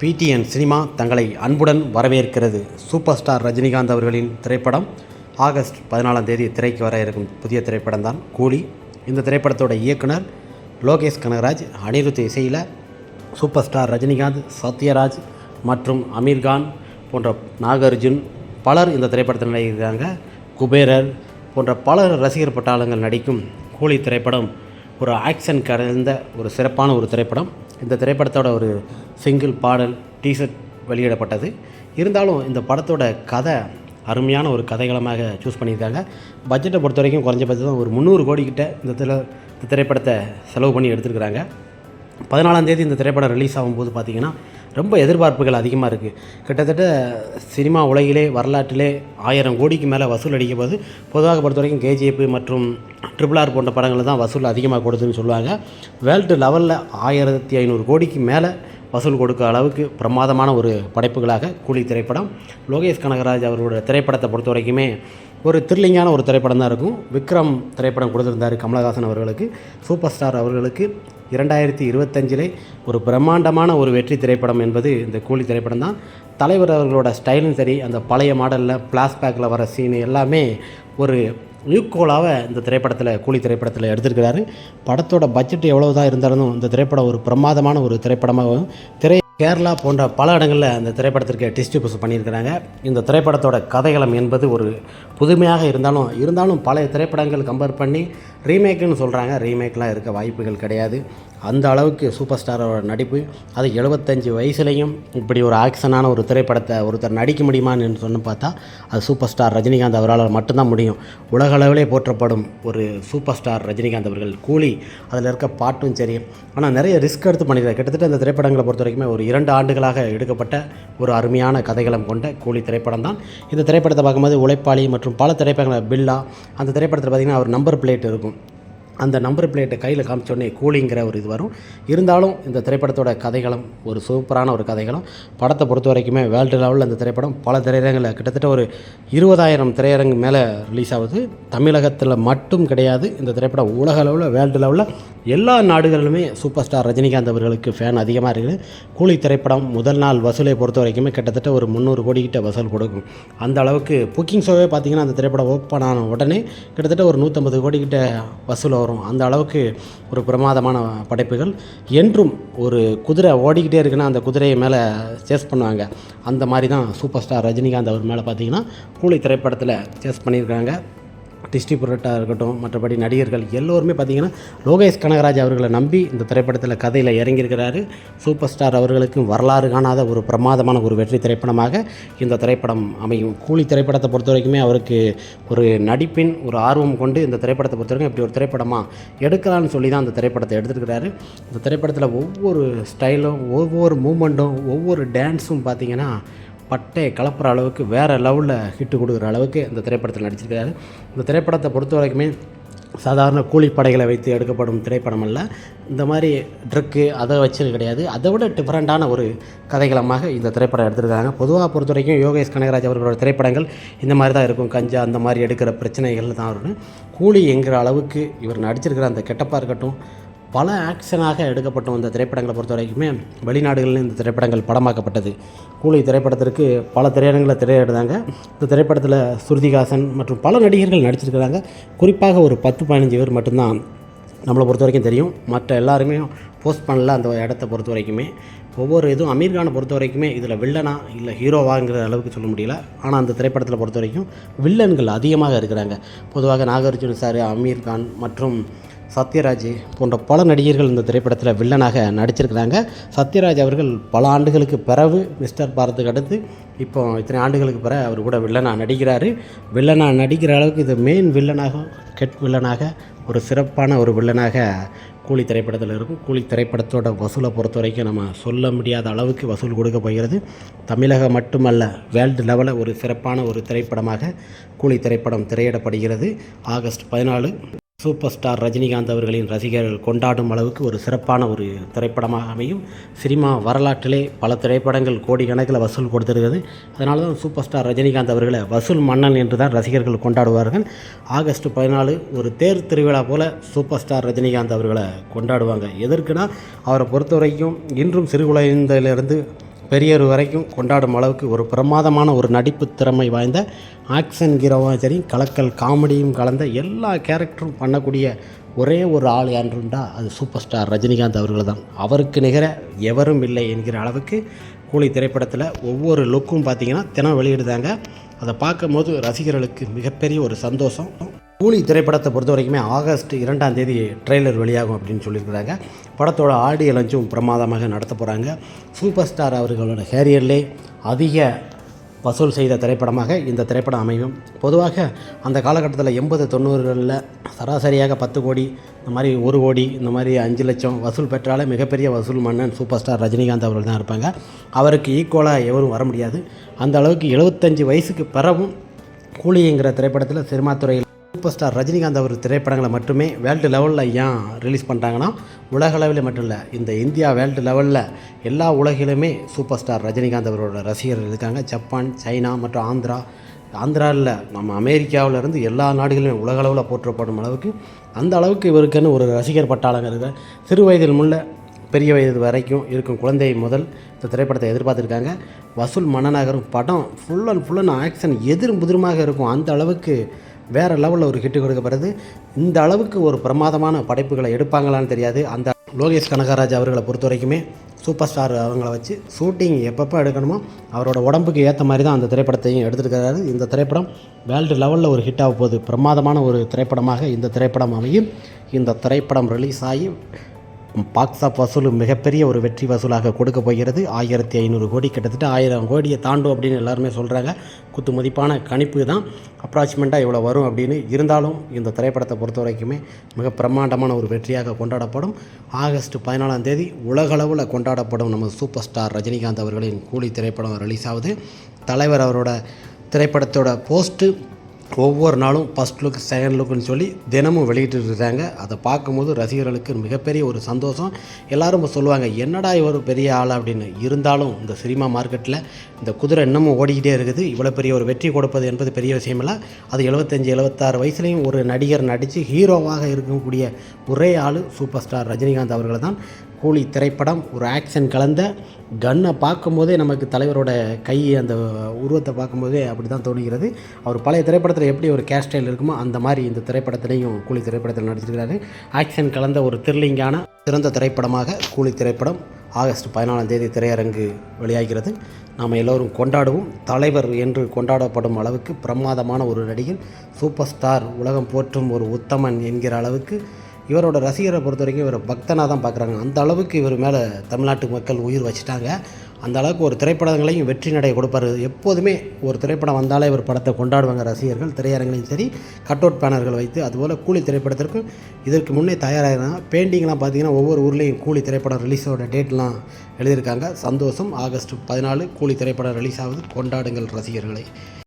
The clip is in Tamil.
பிடிஎன் சினிமா தங்களை அன்புடன் வரவேற்கிறது. சூப்பர் ஸ்டார் ரஜினிகாந்த் அவர்களின் திரைப்படம். ஆகஸ்ட் பதினாலாம் தேதி திரைக்கு வர இருக்கும் புதிய திரைப்படம் தான் கூலி. இந்த திரைப்படத்தோட இயக்குனர் லோகேஷ் கனகராஜ் அனிருத் இசையில் சூப்பர் ஸ்டார் ரஜினிகாந்த் சத்யராஜ் மற்றும் அமீர்கான் போன்ற நாகார்ஜுன் பலர் இந்த திரைப்படத்தில் நடிக்கிறாங்க. குபேரர் போன்ற பல ரசிகர் பட்டாளங்கள் நடிக்கும் கூலி திரைப்படம். ஒரு ஆக்ஷன் கலந்த ஒரு சிறப்பான ஒரு திரைப்படம். இந்த திரைப்படத்தோட ஒரு சிங்கிள் பாடல் டீசர்ட் வெளியிடப்பட்டது. இருந்தாலும் இந்த படத்தோட கதை அருமையான ஒரு கதைகளமாக சூஸ் பண்ணியிருக்காங்க. பட்ஜெட்டை பொறுத்த வரைக்கும் குறைஞ்சபட்சம் ஒரு முந்நூறு கோடிக்கிட்ட இந்த திரை இந்த திரைப்படத்தை செலவு பண்ணி எடுத்திருக்கிறாங்க. பதினாலாம் தேதி இந்த திரைப்படம் ரிலீஸ் ஆகும்போது பார்த்திங்கன்னா ரொம்ப எதிர்பார்ப்புகள் அதிகமாக இருக்குது கிட்டத்தட்ட சினிமா உலகிலே வரலாற்றிலே ஆயிரம் கோடிக்கு மேலே வசூல் அடிக்கும் போது பொதுவாக பொறுத்த வரைக்கும் கேஜிஎஃப் மற்றும் ட்ரிபிள் ஆர் போன்ற படங்கள் தான் வசூல் அதிகமாக கொடுத்துன்னு சொல்லுவாங்க. வேர்ல்டு லெவலில் ஆயிரத்தி ஐநூறு கோடிக்கு மேலே வசூல் கொடுக்க அளவுக்கு பிரமாதமான ஒரு படைப்புகளாக கூலி திரைப்படம். லோகேஷ் கனகராஜ் அவரோட திரைப்படத்தை பொறுத்த வரைக்குமே ஒரு த்ரில்லிங்கான ஒரு திரைப்படம் தான் இருக்கும். விக்ரம் திரைப்படம் கொடுத்துருந்தார் கமலஹாசன் அவர்களுக்கு. சூப்பர் ஸ்டார் அவர்களுக்கு இரண்டாயிரத்தி இருபத்தஞ்சிலே ஒரு பிரம்மாண்டமான ஒரு வெற்றி திரைப்படம் என்பது இந்த கூலி திரைப்படம் தான் தலைவர் அவர்களோட ஸ்டைலும் சரி அந்த பழைய மாடலில் பிளாஸ்பேக்கில் வர சீனு எல்லாமே ஒரு யூக்கோலாக இந்த திரைப்படத்தில் கூலி திரைப்படத்தில் எடுத்திருக்கிறாரு. படத்தோட பட்ஜெட் எவ்வளோ தான் இருந்தாலும் இந்த திரைப்படம் ஒரு பிரமாதமான ஒரு திரைப்படமாகவும் திரை கேரளா போன்ற பல இடங்களில் அந்த திரைப்படத்திற்கு டிஸ்ட்ரிபியூஷன் பண்ணியிருக்கிறாங்க. இந்த திரைப்படத்தோட கதைகளம் என்பது ஒரு புதுமையாக இருந்தாலும் இருந்தாலும் பழைய திரைப்படங்கள் கம்பேர் பண்ணி ரீமேக்குன்னு சொல்கிறாங்க ரீமேக்லாம் இருக்க வாய்ப்புகள் கிடையாது. அந்த அளவுக்கு சூப்பர் ஸ்டாரோட நடிப்பு. அது எழுபத்தஞ்சு வயசுலேயும் இப்படி ஒரு ஆக்ஷனான ஒரு திரைப்படத்தை ஒருத்தர் நடிக்க முடியுமான்னு சொன்னு பார்த்தா அது சூப்பர் ஸ்டார் ரஜினிகாந்த் அவரால் மட்டும்தான் முடியும். உலக அளவிலே போற்றப்படும் ஒரு சூப்பர் ஸ்டார் ரஜினிகாந்த் அவர்கள் கூலி அதில் இருக்க பாட்டும் சரி. ஆனால் நிறைய ரிஸ்க் எடுத்து பண்ணியிருக்காரு. கிட்டத்தட்ட இந்த திரைப்படங்களை பொறுத்த வரைக்குமே ஒரு இரண்டு ஆண்டுகளாக எடுக்கப்பட்ட ஒரு அருமையான கதைகளம் கொண்ட கூலி திரைப்படம் தான். இந்த திரைப்படத்தை பார்க்கும்போது உழைப்பாளி மற்றும் பல திரைப்படங்களை பில்லா அந்த திரைப்படத்தில் பார்த்திங்கன்னா ஒரு நம்பர் பிளேட் இருக்கும். அந்த நம்பர் பிளேட்டை கையில் காமிச்சோடனே கூலிங்கிற ஒரு இது வரும். இருந்தாலும் இந்த திரைப்படத்தோட கதைகளும் ஒரு சூப்பரான ஒரு கதைகளும் படத்தை பொறுத்த வரைக்குமே வேர்ல்டு லெவலில் இந்த திரைப்படம் பல திரையரங்கில் கிட்டத்தட்ட ஒரு இருபதாயிரம் திரையரங்கு மேலே ரிலீஸ் ஆகுது. தமிழகத்தில் மட்டும் கிடையாது இந்த திரைப்படம் உலக அளவில் வேர்ல்டு லெவலில் எல்லா நாடுகளிலுமே சூப்பர் ஸ்டார் ரஜினிகாந்த் அவர்களுக்கு ஃபேன் அதிகமாக இருக்குது. கூலி திரைப்படம் முதல் நாள் வசூலை பொறுத்த வரைக்குமே கிட்டத்தட்ட ஒரு முந்நூறு கோடி கிட்ட வசூல் கொடுக்கும். அந்த அளவுக்கு புக்கிங் ஷோவே பார்த்தீங்கன்னா அந்த திரைப்படம் ஓப்பன் ஆன உடனே கிட்டத்தட்ட ஒரு நூற்றம்பது கோடி கிட்ட வசூல் வரும் அந்த அளவுக்கு ஒரு பிரமாதமான படைப்புகள். என்றும் ஒரு குதிரை ஓடிக்கிட்டே இருக்குன்னா அந்த குதிரையை மேலே சேஸ் பண்ணுவாங்க. அந்த மாதிரி தான் சூப்பர் ஸ்டார் ரஜினிகாந்த் அவர் மேலே பார்த்தீங்கன்னா கூலி திரைப்படத்தில் சேஸ் பண்ணியிருக்காங்க. டிஸ்ட்ரிபியூட்டராக இருக்கட்டும் மற்றபடி நடிகர்கள் எல்லோருமே பார்த்திங்கன்னா லோகேஷ் கனகராஜ் அவர்களை நம்பி இந்த திரைப்படத்தில் கதையில் இறங்கியிருக்கிறாரு. சூப்பர் ஸ்டார் அவர்களுக்கும் வரலாறு காணாத ஒரு பிரமாதமான ஒரு வெற்றி திரைப்படமாக இந்த திரைப்படம் அமையும். கூலி திரைப்படத்தை பொறுத்த வரைக்குமே அவருக்கு ஒரு நடிப்பின் ஒரு ஆர்வம் கொண்டு இந்த திரைப்படத்தை பொறுத்த வரைக்கும் இப்படி ஒரு திரைப்படமாக எடுக்கலான்னு சொல்லி தான் அந்த திரைப்படத்தை எடுத்துருக்கிறாரு. இந்த திரைப்படத்தில் ஒவ்வொரு ஸ்டைலும் ஒவ்வொரு மூமெண்ட்டும் ஒவ்வொரு டான்ஸும் பார்த்திங்கன்னா பட்டை கலப்புற அளவுக்கு வேறு லெவலில் ஹிட்டு கொடுக்குற அளவுக்கு இந்த திரைப்படத்தில் நடிச்சிருக்காரு. இந்த திரைப்படத்தை பொறுத்த வரைக்குமே சாதாரண கூலிப்படைகளை வைத்து எடுக்கப்படும் திரைப்படம் அல்ல. இந்த மாதிரி ட்ரக்கு அதை வச்சது கிடையாது. அதை விட டிஃப்ரெண்ட்டான ஒரு கதைகளமாக இந்த திரைப்படம் எடுத்திருக்காங்க. பொதுவாக பொறுத்த வரைக்கும் யோகேஷ் கனகராஜ் அவர்களோட திரைப்படங்கள் இந்த மாதிரி தான் இருக்கும். கஞ்சா அந்த மாதிரி எடுக்கிற பிரச்சனைகள் தான் வரும் கூலி என்கிற அளவுக்கு இவர் நடிச்சிருக்கிற அந்த கெட்டப்பாக இருக்கட்டும் பல ஆக்ஷனாக எடுக்கப்பட்ட இந்த திரைப்படங்களை பொறுத்த வரைக்குமே வெளிநாடுகளில் இந்த திரைப்படங்கள் படமாக்கப்பட்டது. கூலி திரைப்படத்திற்கு பல திரையரங்களை திரையிடுறாங்க. இந்த திரைப்படத்தில் ஸ்ருதிகாசன் மற்றும் பல நடிகர்கள் நடிச்சிருக்கிறாங்க. குறிப்பாக ஒரு பத்து பதினஞ்சு பேர் மட்டும்தான் நம்மளை பொறுத்த வரைக்கும் தெரியும். மற்ற எல்லாருமே போஸ்ட் பண்ணல அந்த இடத்த பொறுத்த வரைக்குமே. ஒவ்வொரு இதுவும் அமீர்கானை பொறுத்த வரைக்குமே இதில் வில்லனா இல்லை ஹீரோவாங்கிற அளவுக்கு சொல்ல முடியல. ஆனால் அந்த திரைப்படத்தில் பொறுத்த வரைக்கும் வில்லன்கள் அதிகமாக இருக்கிறாங்க. பொதுவாக நாகார்ஜுன சார் அமீர்கான் மற்றும் சத்யராஜ் போன்ற பல நடிகர்கள் இந்த திரைப்படத்தில் வில்லனாக நடிச்சிருக்கிறாங்க. சத்யராஜ் அவர்கள் பல ஆண்டுகளுக்கு பிறகு மிஸ்டர் பாரத்துக்கு அடுத்து இப்போ இத்தனை ஆண்டுகளுக்கு பிறகு அவர் கூட வில்லனாக நடிக்கிறார். வில்லனாக நடிக்கிற அளவுக்கு இது மெயின் வில்லனாக கெட் வில்லனாக ஒரு சிறப்பான ஒரு வில்லனாக கூலி திரைப்படத்தில் இருக்கும். கூலி திரைப்படத்தோட வசூலை பொறுத்த வரைக்கும் நம்ம சொல்ல முடியாத அளவுக்கு வசூல் கொடுக்க போகிறது. தமிழகம் மட்டுமல்ல வேர்ல்டு லெவலில் ஒரு சிறப்பான ஒரு திரைப்படமாக கூலி திரைப்படம் திரையிடப்படுகிறது. ஆகஸ்ட் பதினாலு சூப்பர் ஸ்டார் ரஜினிகாந்த் அவர்களின் ரசிகர்கள் கொண்டாடும் அளவுக்கு ஒரு சிறப்பான ஒரு திரைப்படமாக அமையும். சினிமா வரலாற்றிலே பல திரைப்படங்கள் கோடிக்கணக்கில் வசூல் கொடுத்திருக்கிறது. அதனால தான் சூப்பர் ஸ்டார் ரஜினிகாந்த் அவர்களை வசூல் மன்னன் என்று தான் ரசிகர்கள் கொண்டாடுவார்கள். ஆகஸ்ட் பதினாலு ஒரு தேர் திருவிழா போல் சூப்பர் ஸ்டார் ரஜினிகாந்த் அவர்களை கொண்டாடுவாங்க. எதற்குனா அவரை பொறுத்த வரைக்கும் இன்றும் சிறு குழந்தையிலிருந்து பெரியவர் வரைக்கும் கொண்டாடும் அளவுக்கு ஒரு பிரமாதமான ஒரு நடிப்பு திறமை வாய்ந்த ஆக்ஷன் ஹீரோவாக சரி கலக்கல் காமெடியும் கலந்த எல்லா கேரக்டரும் பண்ணக்கூடிய ஒரே ஒரு ஆள் என்றுண்டா அது சூப்பர் ஸ்டார் ரஜினிகாந்த் அவர்கள் தான். அவருக்கு நிகர எவரும் இல்லை என்கிற அளவுக்கு கூலி திரைப்படத்தில் ஒவ்வொரு லுக்கும் பார்த்திங்கன்னா தினம் வெளியிடுதாங்க. அதை பார்க்கும்போது ரசிகர்களுக்கு மிகப்பெரிய ஒரு சந்தோஷம். கூலி திரைப்படத்தை பொறுத்த வரைக்குமே ஆகஸ்ட் இரண்டாம் தேதி ட்ரெய்லர் வெளியாகும் அப்படின்னு சொல்லியிருக்கிறாங்க. படத்தோட ஆடியோ லஞ்சும் பிரமாதமாக நடத்த போகிறாங்க சூப்பர் ஸ்டார் அவர்களோட கேரியர்லே அதிக வசூல் செய்த திரைப்படமாக இந்த திரைப்படம் அமையும். பொதுவாக அந்த காலகட்டத்தில் எண்பது தொண்ணூறுகளில் சராசரியாக பத்து கோடி இந்த மாதிரி ஒரு கோடி இந்த மாதிரி அஞ்சு லட்சம் வசூல் பெற்றாலே மிகப்பெரிய வசூல் மன்னன் சூப்பர் ஸ்டார் ரஜினிகாந்த் அவர்கள் தான் இருப்பாங்க. அவருக்கு ஈக்குவலாக எவரும் வர முடியாது. அந்த அளவுக்கு எழுபத்தஞ்சு வயசுக்கு பிறவும் கூலிங்கிற திரைப்படத்தில் சினிமா துறையில் சூப்பர் ஸ்டார் ரஜினிகாந்த் அவர் திரைப்படங்களை மட்டுமே வேர்ல்டு லெவலில் ஏன் ரிலீஸ் பண்ணுறாங்கன்னா உலக லெவலில் மட்டும் இல்லை இந்த இந்தியா வேர்ல்டு லெவலில் எல்லா உலகிலுமே சூப்பர் ஸ்டார் ரஜினிகாந்த் அவரோட ரசிகர்கள் இருக்காங்க. ஜப்பான் சைனா மற்றும் ஆந்திரா. ஆந்திராவில் நம்ம அமெரிக்காவிலேருந்து எல்லா நாடுகளுமே உலக அளவில் போற்றப்படும் அளவுக்கு அந்த அளவுக்கு இவருக்குன்னு ஒரு ரசிகர் பட்டாளங்க இருக்கு. சிறு வயதில் முள்ள பெரிய வயது வரைக்கும் இருக்கும் குழந்தை முதல் இந்த திரைப்படத்தை எதிர்பார்த்துருக்காங்க. வசூல் மன்னநகரும் படம் full and full and action எதிரும் புதிருமாக இருக்கும். அந்த அளவுக்கு வேறு லெவலில் ஒரு ஹிட்டு கொடுக்கப்படுது இந்த அளவுக்கு ஒரு பிரமாதமான படைப்புகளை எடுப்பாங்களான்னு தெரியாது. அந்த லோகேஷ் கனகராஜ் அவர்களை பொறுத்த வரைக்குமே சூப்பர் ஸ்டார் அவங்கள வச்சு ஷூட்டிங் எப்பப்போ எடுக்கணுமோ அவரோட உடம்புக்கு ஏற்ற மாதிரி தான் அந்த திரைப்படத்தையும் எடுத்துருக்கிறாரு. இந்த திரைப்படம் வேர்ல்டு லெவலில் ஒரு ஹிட் ஆக போகுது. பிரமாதமான ஒரு திரைப்படமாக இந்த திரைப்படம் அமையும். இந்த திரைப்படம் ரிலீஸ் ஆகி பாக்ஸ் ஆஃப் வசூல் மிகப்பெரிய ஒரு வெற்றி வசூலாக கொடுக்க போகிறது. ஆயிரத்தி ஐநூறு கோடி கிட்டத்தட்ட ஆயிரம் கோடியை தாண்டும் அப்படின்னு எல்லாருமே சொல்கிறாங்க குத்து மதிப்பான கணிப்பு தான். அப்ராக்சிமெண்ட்டாக இவ்வளோ வரும் அப்படின்னு இருந்தாலும் இந்த திரைப்படத்தை பொறுத்த வரைக்குமே மிக பிரம்மாண்டமான ஒரு வெற்றியாக கொண்டாடப்படும். ஆகஸ்ட் பதினாலாம் தேதி உலகளவில் கொண்டாடப்படும் நம்ம சூப்பர் ஸ்டார் ரஜினிகாந்த் அவர்களின் கூலி திரைப்படம் ரிலீஸ் ஆகுது. தலைவர் அவரோட திரைப்படத்தோட போஸ்ட்டு ஒவ்வொரு நாளும் ஃபஸ்ட் லுக் செகண்ட் லுக்குன்னு சொல்லி தினமும் வெளியிட்டு இருக்காங்க. அதை பார்க்கும்போது ரசிகர்களுக்கு மிகப்பெரிய ஒரு சந்தோஷம். எல்லோரும் சொல்லுவாங்க என்னடா இவர் பெரிய ஆள்? அப்படின்னு. இருந்தாலும் இந்த சினிமா மார்க்கெட்டில் இந்த குதிரை இன்னமும் ஓடிக்கிட்டே இருக்குது. இவ்வளோ பெரிய ஒரு வெற்றி கொடுப்பது என்பது பெரிய விஷயம் இல்லை அது எழுபத்தஞ்சி எழுபத்தாறு வயசுலேயும் ஒரு நடிகர் நடித்து ஹீரோவாக இருக்கக்கூடிய ஒரே ஆள் சூப்பர் ஸ்டார் ரஜினிகாந்த் அவர்கள் தான் கூலி திரைப்படம் ஒரு ஆக்ஷன் கலந்த கன்னை பார்க்கும்போதே நமக்கு தலைவரோட கை அந்த உருவத்தை பார்க்கும்போதே அப்படி தான் தோணுகிறது. அவர் பழைய திரைப்படத்தில் எப்படி ஒரு கேஸ்டைல் ஸ்டைல் இருக்குமோ அந்த மாதிரி இந்த திரைப்படத்திலையும் கூலி திரைப்படத்தில் நடிச்சிருக்கிறாரு. ஆக்ஷன் கலந்த ஒரு த்ரில்லிங்கான சிறந்த திரைப்படமாக கூலி திரைப்படம் ஆகஸ்ட் பதினாலாம் தேதி திரையரங்கு வெளியாகிறது. நாம் எல்லோரும் கொண்டாடுவோம். தலைவர் என்று கொண்டாடப்படும் அளவுக்கு பிரமாதமான ஒரு நடிகர் சூப்பர் ஸ்டார் உலகம் போற்றும் ஒரு உத்தமன் என்கிற அளவுக்கு இவரோட ரசிகரை பொறுத்த வரைக்கும் இவரை பக்தனாக தான் பார்க்குறாங்க. அந்த அளவுக்கு இவர் மேலே தமிழ்நாட்டு மக்கள் உயிர் வச்சுட்டாங்க. அந்த அளவுக்கு ஒரு திரைப்படங்களையும் வெற்றி நடை கொடுப்பார். எப்போதுமே ஒரு திரைப்படம் வந்தாலே இவர் படத்தை கொண்டாடுவாங்க ரசிகர்கள் திரையரங்கிலையும் சரி கட் அவுட் பேனர்கள் வைத்து அதுபோல் கூலி திரைப்படத்திற்கும் இதற்கு முன்னே தயாராகிறாங்க பெயிண்டிங்லாம் பார்த்தீங்கன்னா ஒவ்வொரு ஊர்லேயும் கூலி திரைப்படம் ரிலீஸோட டேட்லாம் எழுதியிருக்காங்க. சந்தோஷம் ஆகஸ்ட் பதினாலு கூலி திரைப்படம் ரிலீஸ் ஆகுது கொண்டாடுங்கள் ரசிகர்களை.